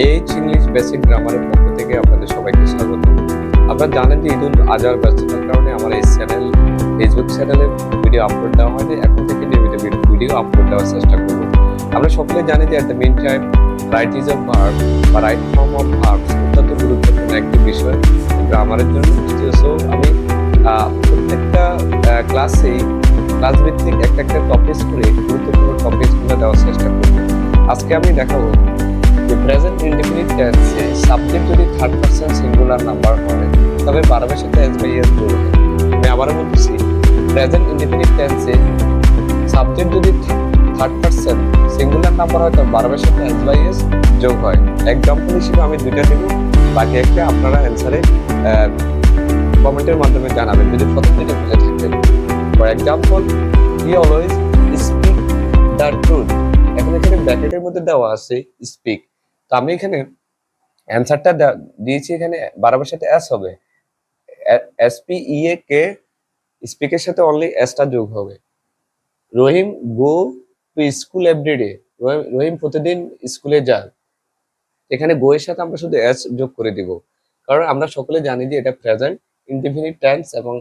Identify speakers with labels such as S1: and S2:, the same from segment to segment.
S1: H English basic গ্রামারের পক্ষ থেকে আপনাদের সবাইকে স্বাগত। আপনারা জানেন যে ঈদুল আজহার ব্যস্ততার কারণে আমার এই চ্যানেল ফেসবুক চ্যানেলে ভিডিও আপলোড দেওয়া হয়নি। এখন থেকে নিয়মিত ভিডিও আপলোড দেওয়ার চেষ্টা করব। আমরা সকলে জানি যে at the main time right is of verb বা রাইট ফর্ম অফ ভার্ব অত্যন্ত গুরুত্বপূর্ণ একটি বিষয় গ্রামারের জন্য। সো আমি প্রত্যেকটা ক্লাসেই ক্লাস ভিত্তিক একটা একটা টপিক করে গুরুত্বপূর্ণ টপিকগুলো দেওয়ার চেষ্টা করব। আজকে আমি দেখাবো প্রেজেন্ট ইনডিফিনিট টেন্সে সাবজেক্ট যদি থার্ড পারসন সিঙ্গুলার নাম্বার হয় তবে বারবার সাথে এস বাই এস যোগ আমি আবারও বলছি প্রেজেন্ট ইনডিফিনিট টেন্সে সাবজেক্ট যদি থার্ড পারসন সিঙ্গুলার নাম্বার হয়, তবে বারবার সাথে এস বাই এস যোগ হয়। এক্সাম্পল হিসেবে আমি দুইটা দেবো, বাকি একটা আপনারা অ্যান্সারে কমেন্টের মাধ্যমে জানাবেন, যদি প্রথম দিকে বুঝে থাকেন। For example he always speak the truth এখন এখানে ব্র্যাকেটের মধ্যে দেওয়া আছে স্পিক তো আমি এখানে অ্যান্সারটা দিয়েছি এখানে বারবার সাথে এস হবে। S P E A K স্পিকের সাথে অনলি এসটা যোগ হবে। Rahim go to school everyday Rahim প্রতিদিন স্কুলে যায় এখানে গো এর সাথে আমরা শুধু এস যোগ করে দিব। কারণ আমরা সকলে জানি যে এটা প্রেজেন্ট ইনডিফিনিট টেন্স এবং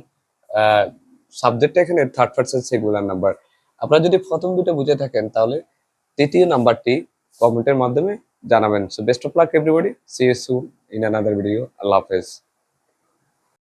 S1: সাবজেক্টটা এখানে থার্ড পার্সন সিঙ্গুলার নাম্বার আপনারা যদি প্রথম দুটো বুঝে থাকেন তাহলে তৃতীয় নাম্বারটি কমেন্টের মাধ্যমে জানাবেন so best of luck everybody see you soon in another video আল্লাহ হাফেজ